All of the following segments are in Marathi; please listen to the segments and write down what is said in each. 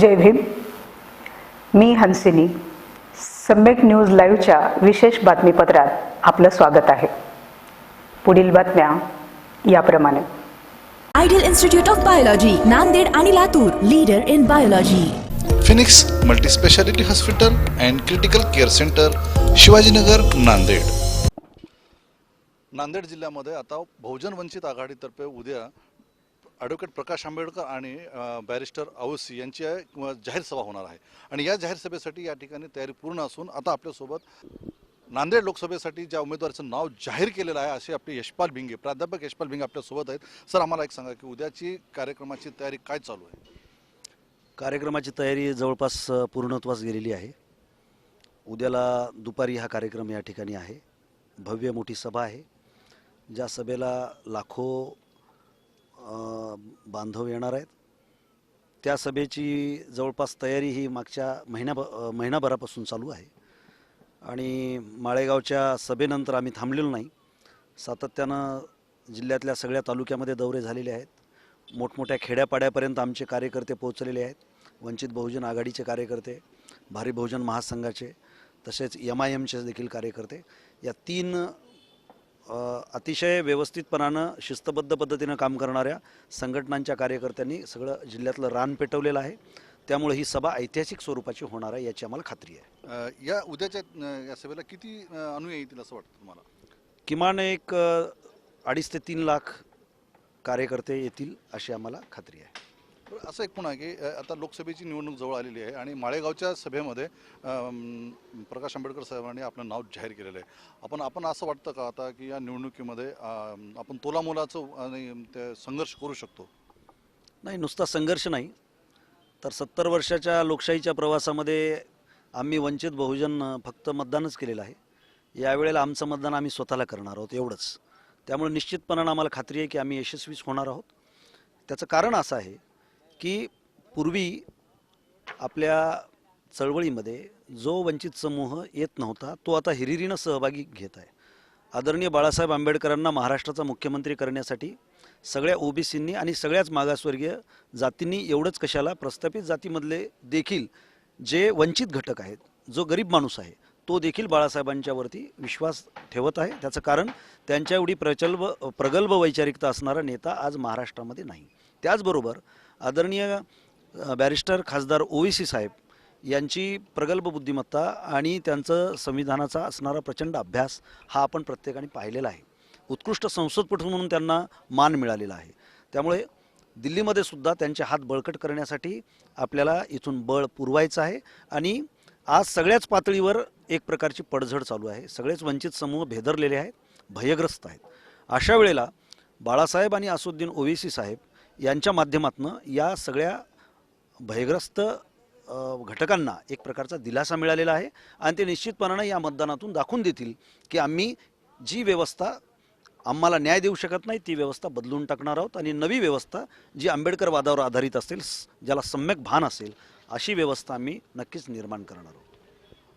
जय भीम. मी हंसिनी. सम्यक न्यूज लाईव्हच्या विशेष बातमीपत्रात आपलं स्वागत आहे. पुढील बातम्या याप्रमाणे. Ideal institute of biology Nanded आणि Latur leader in biology. Phoenix multispeciality hospital and critical care centre Shivajinagar Nanded. Nanded जिल्ह्यामध्ये आता बहुजन वंचित आघाडीतर्फे उद्या ॲडव्होकेट प्रकाश आंबेडकर आणि बॅरिस्टर औसी यांची जाहीर सभा होणार आहे. आणि या जाहीर सभेसाठी या ठिकाणी तयारी पूर्ण असून आता आपल्यासोबत नांदेड लोकसभेसाठी ज्या उमेदवाराचं नाव जाहीर केलेलं आहे असे आपले यशपाल भिंगे प्राध्यापक यशपाल भिंगे आपल्यासोबत आहेत. सर आम्हाला एक सांगा की उद्याची कार्यक्रमाची तयारी काय चालू आहे? कार्यक्रमाची तयारी जवळपास पूर्णत्वास गेलेली आहे. उद्याला दुपारी हा कार्यक्रम या ठिकाणी आहे. भव्य मोठी सभा आहे. ज्या सभेला लाखो बांधव येणार आहेत. त्या सभेची जवळपास तयारी ही मागच्या महिन्या महिनाभरापासून चालू आहे. आणि माळेगावच्या सभेनंतर आम्ही थांबलेलो नाही. सातत्यानं जिल्ह्यातल्या सगळ्या तालुक्यामध्ये दौरे झालेले आहेत. मोठमोठ्या खेड्यापाड्यापर्यंत आमचे कार्यकर्ते पोहोचलेले आहेत. वंचित बहुजन आघाडीचे कार्यकर्ते भारी बहुजन महासंघाचे तसेच एम आय एमचे देखील कार्यकर्ते. या तीन अतिशय व्यवस्थितपणानं शिस्तबद्ध पद्धतीनं काम करणाऱ्या संघटनांच्या कार्यकर्त्यांनी सगळं जिल्ह्यातलं रान पेटवलेलं आहे. त्यामुळे ही सभा ऐतिहासिक स्वरूपाची होणार आहे याची आम्हाला खात्री आहे. या उद्याच्या या सभेला किती अनुयायी येतील असं वाटतं तुम्हाला? किमान एक अडीच ते तीन लाख कार्यकर्ते येतील अशी आम्हाला खात्री आहे. असं एक पण आहे की आता लोकसभेची निवडणूक जवळ आलेली आहे आणि माळेगावच्या सभेमध्ये प्रकाश आंबेडकर साहेबांनी आपलं नाव जाहीर केलेलं आहे. आपण आपण असं वाटतं का आता की या निवडणुकीमध्ये आपण तोलामोलाचं आणि ते संघर्ष करू शकतो? नाही नुसता संघर्ष नाही. तर सत्तर वर्षाच्या लोकशाहीच्या प्रवासामध्ये आम्ही वंचित बहुजन फक्त मतदानच केलेलं आहे. यावेळेला आमचं मतदान आम्ही स्वतःला करणार आहोत एवढंच. त्यामुळे निश्चितपणानं आम्हाला खात्री आहे की आम्ही यशस्वीच होणार आहोत. त्याचं कारण असं आहे की पूर्वी आपल्या चळवळीमध्ये जो वंचित समूह येत नव्हता तो आता हिरिरीनं सहभागी घेत आहे. आदरणीय बाळासाहेब आंबेडकरांना महाराष्ट्राचा मुख्यमंत्री करण्यासाठी सगळ्या ओबीसींनी आणि सगळ्याच मागासवर्गीय जातींनी एवढंच कशाला प्रस्थापित जातीमधले देखील जे वंचित घटक आहेत जो गरीब माणूस आहे तो देखील बाळासाहेबांच्यावरती विश्वास ठेवत आहे. त्याचं कारण त्यांच्या एवढी प्रचल्ब प्रगल्भ वैचारिकता असणारा नेता आज महाराष्ट्रामध्ये नाही. त्याचबरोबर आदरणीय बॅरिस्टर खासदार ओवीसी साहेब यांची प्रगल्भ बुद्धिमत्ता आणि त्यांचं संविधानाचा असणारा प्रचंड अभ्यास हा आपण प्रत्येकाने पाहिलेला आहे. उत्कृष्ट संसदपटू म्हणून त्यांना मान मिळालेला आहे. त्यामुळे दिल्लीमध्ये सुद्धा त्यांचे हात बळकट करण्यासाठी आपल्याला इथून बळ पुरवायचं आहे आणि आज सगळ्याच पातळीवर एक प्रकारची पडझड चालू आहे. सगळेच वंचित समूह भेदरलेले आहेत भयग्रस्त आहेत. अशा वेळेला बाळासाहेब आणि असुद्दीन ओवेसी साहेब यांच्या माध्यमातून या सगळ्या भयग्रस्त घटकांना एक प्रकारचा दिलासा मिळालेला आहे. आणि ते निश्चितपणानं या मतदानातून दाखवून देतील की आम्ही जी व्यवस्था आम्हाला न्याय देऊ शकत नाही ती व्यवस्था बदलून टाकणार आहोत. आणि नवी व्यवस्था जी आंबेडकर वादावर आधारित असेल ज्याला सम्यक भान असेल अशी व्यवस्था आम्ही नक्कीच निर्माण करणार आहोत.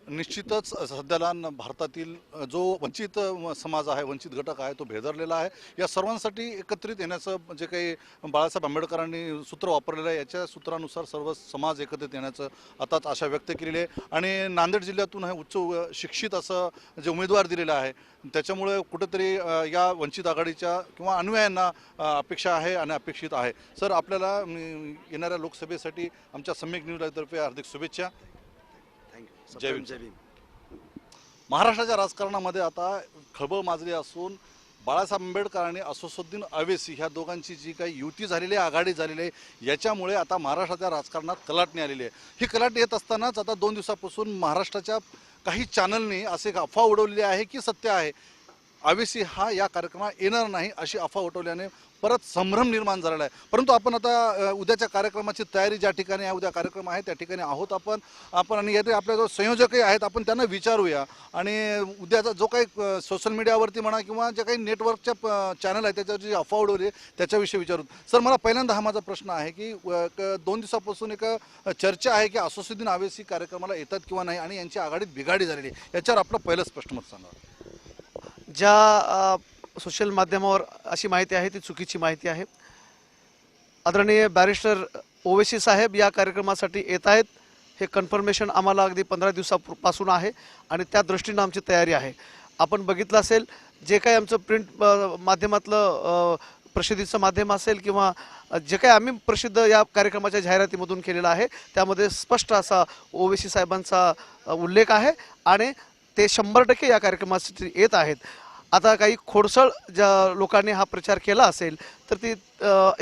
निश्चितच सध्याला भारतातील जो वंचित समाज आहे वंचित घटक आहे तो भेदरलेला आहे. या सर्वांसाठी एकत्रित येण्याचं जे काही बाळासाहेब आंबेडकरांनी सूत्र वापरलेलं आहे याच्या सूत्रानुसार सर्व समाज एकत्रित येण्याचं आताच आशा व्यक्त केलेली आहे. आणि नांदेड जिल्ह्यातून हे उच्च शिक्षित असं जे उमेदवार दिलेलं आहे त्याच्यामुळे कुठेतरी या वंचित आघाडीच्या किंवा अनुयायांना अपेक्षा आहे आणि अपेक्षित आहे. सर आपल्याला येणाऱ्या लोकसभेसाठी आमच्या सम्यक न्यूजतर्फे हार्दिक शुभेच्छा. जय भीम. जय भीम. महाराष्ट्राच्या राजकारणामध्ये आता खळबळ माजली असून बाळासाहेब आंबेडकर आणि असोसुद्दीन अवेसी ह्या दोघांची जी काही युती झालेली आहे आघाडी झालेली आहे याच्यामुळे आता महाराष्ट्राच्या राजकारणात कलाटणी आलेली आहे. ही कलाट येत असतानाच आता दोन दिवसापासून महाराष्ट्राच्या काही चॅनलनी असे अफवा उडवलेली आहे की सत्य आहे? आवेसी हा या कार्यक्रमात येणार नाही अशी अफवा उठवल्याने परत संभ्रम निर्माण झालेला आहे. परंतु आपण आता उद्याच्या कार्यक्रमाची तयारी ज्या ठिकाणी आहे उद्या कार्यक्रम आहे त्या ठिकाणी आहोत आपण. आपण आणि याचे आपल्या जो संयोजकही आहेत आपण त्यांना विचारूया. आणि उद्याचा जो काही सोशल मीडियावरती म्हणा किंवा जे काही नेटवर्कच्या चॅनल आहे त्याच्यावर जी अफवा उडवली आहे, त्याच्याविषयी विचारू. सर मला पहिल्यांदा हा माझा प्रश्न आहे की दोन दिवसापासून एक चर्चा आहे की असोसिद्दीन आवेसी कार्यक्रमाला येतात किंवा नाही? आणि यांची आघाडीत बिघाडी झालेली आहे. याच्यावर आपलं पहिलं स्पष्ट मत सांगा. ज्या सोशल माध्यमावर अशी माहिती आहे ती चुकीची माहिती आहे. आदरणीय बॅरिस्टर ओवेसी साहेब या कार्यक्रमासाठी येत आहेत. हे कन्फर्मेशन आम्हाला अगदी पंधरा दिवसापासून आहे आणि त्या दृष्टीनं आमची तयारी आहे. आपण बघितलं असेल जे काही आमचं प्रिंट माध्यमातलं प्रसिद्धीचं माध्यम असेल किंवा जे काही आम्ही प्रसिद्ध या कार्यक्रमाच्या जाहिरातीमधून केलेलं आहे त्यामध्ये स्पष्ट असा ओवेसी साहेबांचा उल्लेख आहे आणि ते शंभर टक्के या कार्यक्रमासाठी येत आहेत. आता काही खोडसळ ज्या लोकांनी हा प्रचार केला असेल तर ती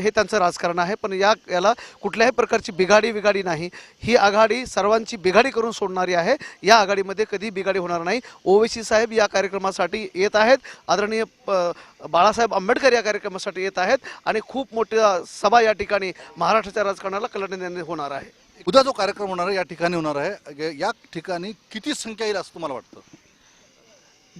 हे त्यांचं राजकारण आहे. पण या याला कुठल्याही प्रकारची बिघाडी बिघाडी नाही. ही आघाडी सर्वांची बिघाडी करून सोडणारी आहे. या आघाडीमध्ये कधी बिघाडी होणार नाही. ओवेसी साहेब या कार्यक्रमासाठी येत आहेत. आदरणीय बाळासाहेब आंबेडकर या कार्यक्रमासाठी येत आहेत. आणि खूप मोठ्या सभा या ठिकाणी महाराष्ट्राच्या राजकारणाला कलाटणी होणार आहे. उद्या जो कार्यक्रम होणार आहे या ठिकाणी होणार आहे. या ठिकाणी किती संख्या येईल असं तुम्हाला वाटतं?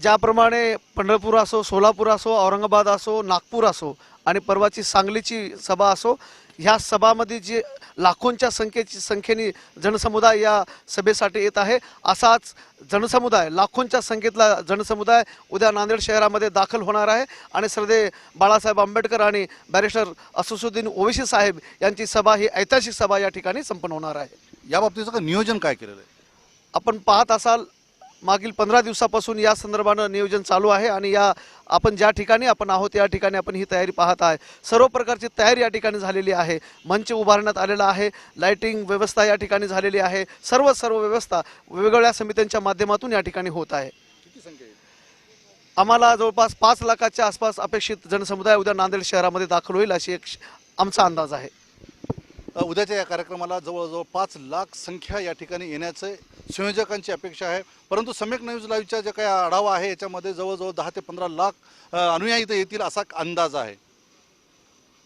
ज्याप्रमाणे पंढरपूर असो सोलापूर असो औरंगाबाद असो नागपूर असो आणि परवाची सांगलीची सभा असो ह्या सभामध्ये जे लाखोंच्या संख्येची संख्येने जनसमुदाय या सभेसाठी येत आहे. असाच जनसमुदाय लाखोंच्या संख्येतला जनसमुदाय उद्या नांदेड शहरामध्ये दाखल होणार आहे आणि श्रद्धे बाळासाहेब आंबेडकर आणि बॅरिस्टर असुसुद्दीन ओवेसी साहेब यांची सभा ही ऐतिहासिक सभा या ठिकाणी संपन्न होणार आहे. या बाबतीचं नियोजन काय केलेलं आहे? आपण पाहत असाल मागील पंधरा दिवसापासून या संदर्भानं नियोजन चालू आहे आणि या आपण ज्या ठिकाणी आपण आहोत या ठिकाणी आपण ही तयारी पाहत आहे. सर्व प्रकारची तयारी या ठिकाणी झालेली आहे. मंच उभारण्यात आलेला आहे लाइटिंग व्यवस्था या ठिकाणी झालेली आहे. सर्व सर्व व्यवस्था वेगवेगळ्या समित्यांच्या माध्यमातून या ठिकाणी होत आहे. आम्हाला जवळपास पाच लाखाच्या आसपास अपेक्षित जनसमुदाय उद्या नांदेड शहरामध्ये दाखल होईल अशी एक आमचा अंदाज आहे. उद्याच्या या कार्यक्रमाला जवळजवळ पाच लाख संख्या या ठिकाणी येण्याचे संयोजकांची अपेक्षा आहे. परंतु सम्यक न्यूज लाईव्हचा जे काही आढावा आहे याच्यामध्ये जवळजवळ दहा ते पंधरा लाख अनुयायी इथं येतील असा अंदाज आहे.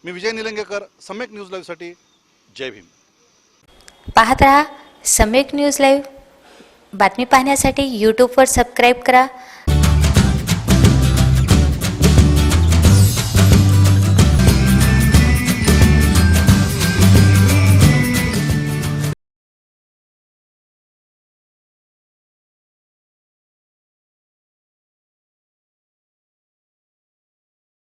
मी विजय निलंगेकर सम्यक न्यूज लाईव्हसाठी जय भीम. पाहत राहा सम्यक न्यूज लाईव्ह. बातमी पाहण्यासाठी यूट्यूबवर सबस्क्राईब करा.